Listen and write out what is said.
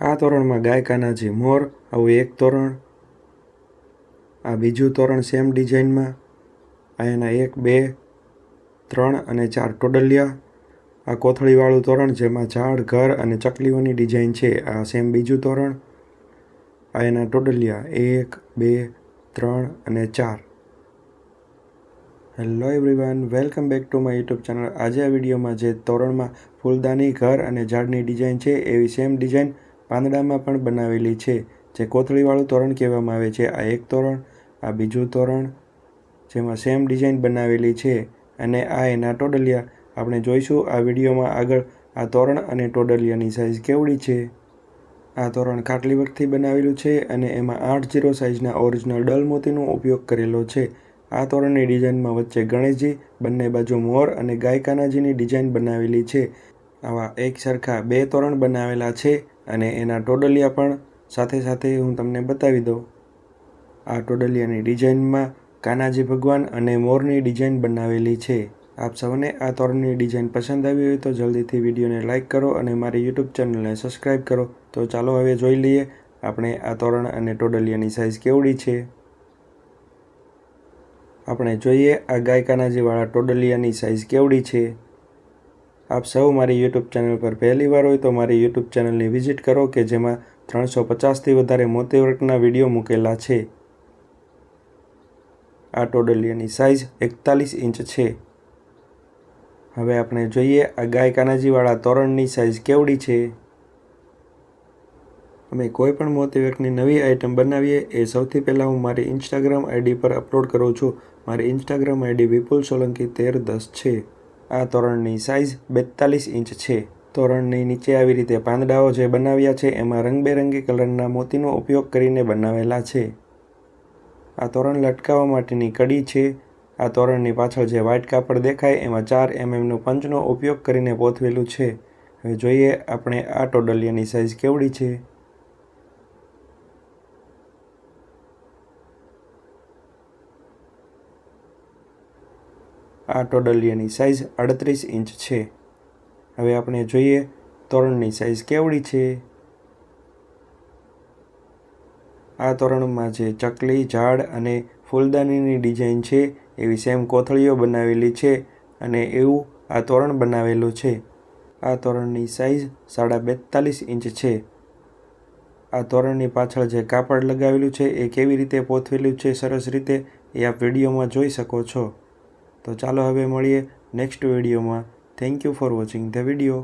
આ તોરણમાં ગાયકાના કાનાજી મોર, આવું એક તોરણ, આ બીજું તોરણ સેમ ડિઝાઇનમાં આ એના એક, બે, ત્રણ અને ચાર ટોડલિયા. આ કોથળીવાળું તોરણ જેમાં ઝાડ, ઘર અને ચકલીઓની ડિઝાઇન છે, આ સેમ બીજું તોરણ. આ એના ટોડલિયા એક, બે, ત્રણ અને ચાર. Hello everyone welcome back to my YouTube channel આજે આ વિડીયોમાં જે તોરણમાં ફૂલદાની, ઘર અને ઝાડની ડિઝાઇન છે, એવી સેમ ડિઝાઇન પાંદડામાં પણ બનાવેલી છે, જે કોથળીવાળું તોરણ કહેવામાં આવે છે. આ એક તોરણ, આ બીજું તોરણ જેમાં સેમ ડિઝાઇન બનાવેલી છે અને આ એના ટોડલિયા. આપણે જોઈશું આ વિડીયોમાં આગળ આ તોરણ અને ટોડલિયાની સાઇઝ કેવડી છે. આ તોરણ ખાટલી વર્કથી બનાવેલું છે અને એમાં આઠ જીરો સાઇઝના ઓરિજિનલ ડલ મોતીનો ઉપયોગ કરેલો છે. આ તોરણની ડિઝાઇનમાં વચ્ચે ગણેશજી, બંને બાજુ મોર અને ગાયકાનાજીની ડિઝાઇન બનાવેલી છે. આવા એક સરખા બે તોરણ બનાવેલા છે. અને એના ટોડલિયા પણ સાથે સાથે હું તમને બતાવી દઉં. આ ટોડલિયાની ડિઝાઇનમાં કાનાજી ભગવાન અને મોરની ડિઝાઇન બનાવેલી છે. આપ સૌને આ તોરણની ડિઝાઇન પસંદ આવી હોય તો જલ્દીથી વિડીયોને લાઇક કરો અને મારી યુટ્યુબ ચેનલને સબસ્ક્રાઈબ કરો. તો ચાલો હવે જોઈ લઈએ આપણે આ તોરણ અને ટોડલિયાની સાઇઝ કેવડી છે. આપણે જોઈએ આ ગાય કાનાજીવાળા ટોડલિયાની સાઇઝ કેવડી છે. આપ સૌ મારી યુટ્યુબ ચેનલ પર પહેલી વાર હોય તો મારી યુટ્યુબ ચેનલની વિઝિટ કરો કે જેમાં ત્રણસો પચાસથી વધારે મોતી વર્કના વીડિયો મૂકેલા છે. આ ટોડલિયાની સાઇઝ એકતાલીસ ઇંચ છે. હવે આપણે જોઈએ આ ગાય કાનાજીવાળા તોરણની સાઇઝ કેવડી છે. અમે કોઈ પણ મોતી વર્કની નવી આઇટમ બનાવીએ એ સૌથી પહેલાં હું મારી ઇન્સ્ટાગ્રામ આઈડી પર અપલોડ કરું છું. મારી ઇન્સ્ટાગ્રામ આઈડી વિપુલ સોલંકી તેર દસ છે. આ તોરણની સાઇઝ બેતાલીસ ઇંચ છે. તોરણની નીચે આવી રીતે પાંદડાઓ જે બનાવ્યા છે, એમાં રંગબેરંગી કલરના મોતીનો ઉપયોગ કરીને બનાવેલા છે. આ તોરણ લટકાવવા માટેની કડી છે. આ તોરણની પાછળ જે વ્હાઇટ કાપડ દેખાય, એમાં ચાર એમએમનો પંચનો ઉપયોગ કરીને પોથવેલું છે. હવે જોઈએ આપણે આ ટોડલિયાની સાઇઝ કેવડી છે. આ ટોડલિયાની સાઇઝ અડત્રીસ ઇંચ છે. હવે આપણે જોઈએ તોરણની સાઇઝ કેવડી છે? આ તોરણમાં જે ચકલી, ઝાડ અને ફૂલદાનીની ડિઝાઇન છે, એવી સેમ કોથળીઓ બનાવેલી છે અને એવું આ તોરણ બનાવેલું છે. આ તોરણની સાઇઝ સાડા બેતાલીસ ઇંચ છે. આ તોરણની પાછળ જે કાપડ લગાવેલું છે, એ કેવી રીતે પોથવેલું છે, સરસ રીતે એ આપ વિડીયોમાં જોઈ શકો છો. તો ચાલો હવે મળીએ નેક્સ્ટ વિડીયોમાં thank you for watching the video